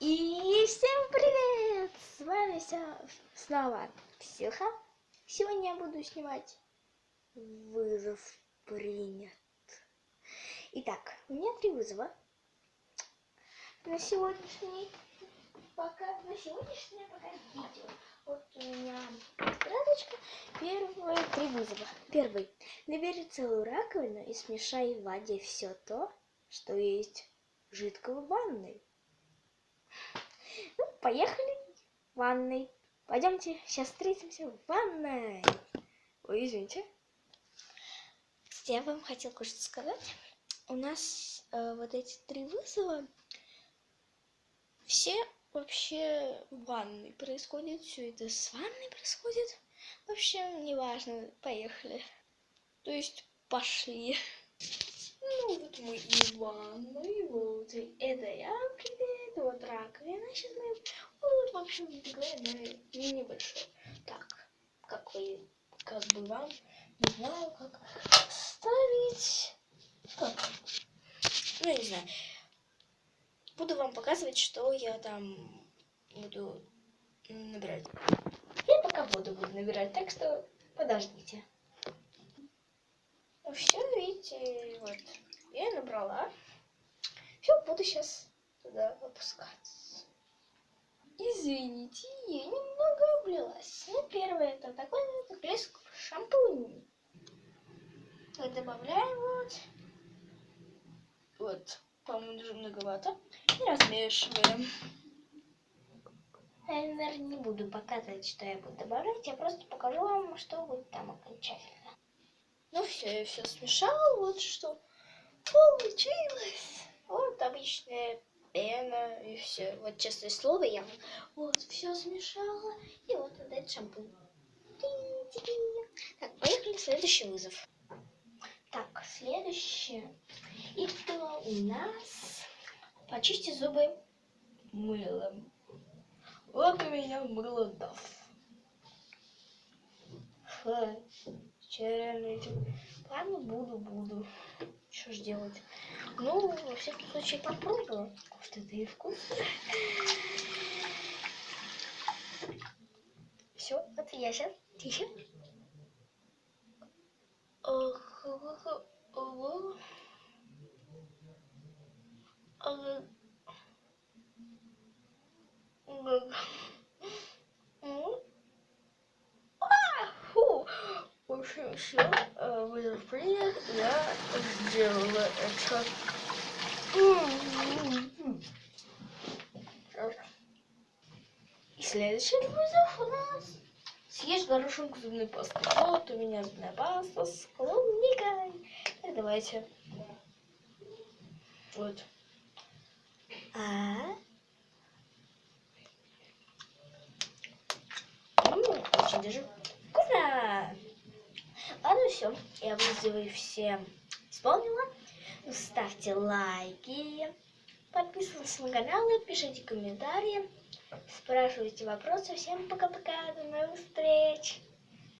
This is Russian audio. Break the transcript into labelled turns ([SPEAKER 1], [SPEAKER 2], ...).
[SPEAKER 1] И всем привет! С вами ся- снова Ксюха. Сегодня я буду снимать вызов принят. Итак, у меня три вызова. На сегодняшний пока на сегодняшнее пока видео. Вот у меня тетрадочка. Первые три вызова. Первый. Набери целую раковину и смешай в воде все то, что есть жидкого в ванной. Ну, поехали в ванной. Пойдемте, сейчас встретимся в ванной. Ой, извините. Я вам хотел кое-что сказать. У нас э, вот эти три вызова все вообще в ванной происходит. Все это с ванной происходит. В общем, неважно. Поехали. То есть пошли. Ну, вот мы и ванной, вот и это я раковина, сейчас мы, вот, в общем, такое, да, небольшое. Так, как вы, как бы вам, не знаю, как ставить, как, ну, не знаю. Буду вам показывать, что я там буду набирать. Я пока воду буду набирать, так что подождите. Ну все, видите, вот. Я набрала. Все, буду сейчас туда опускаться. Извините, я немного облилась. Ну, первое это такой вот блеск шампунь. Вот добавляем вот. Вот, по-моему, даже многовато. И размешиваем. Я, наверное, не буду показывать, что я буду добавлять. Я просто покажу вам, что будет там окончательно. Ну все, я все смешала, вот что получилось. Вот обычная пена и все. Вот честное слово, я вот все смешала. И вот этот шампунь. Так, поехали, следующий вызов. Так, следующее. Это у нас почисти зубы мылом. Вот у меня мыло Даф. Фу. Этим. Ладно, буду, буду. Что ж делать? Ну, во всяком случае, попробую. Может, это и вкусно. Все, это я сейчас. Ох. Ага. Ага. Ну. А, фу. В общем, все, вызов принят, я сделала это. И следующий вызов у нас съешь горошинку зубной пасты. Вот у меня зубная паста с клубникой. Так, давайте. Вот. А? М, Очень даже. Ладно, все. Я вызовы все исполнила. Ставьте лайки. Подписывайтесь на канал, пишите комментарии. Спрашивайте вопросы. Всем пока-пока. До новых встреч.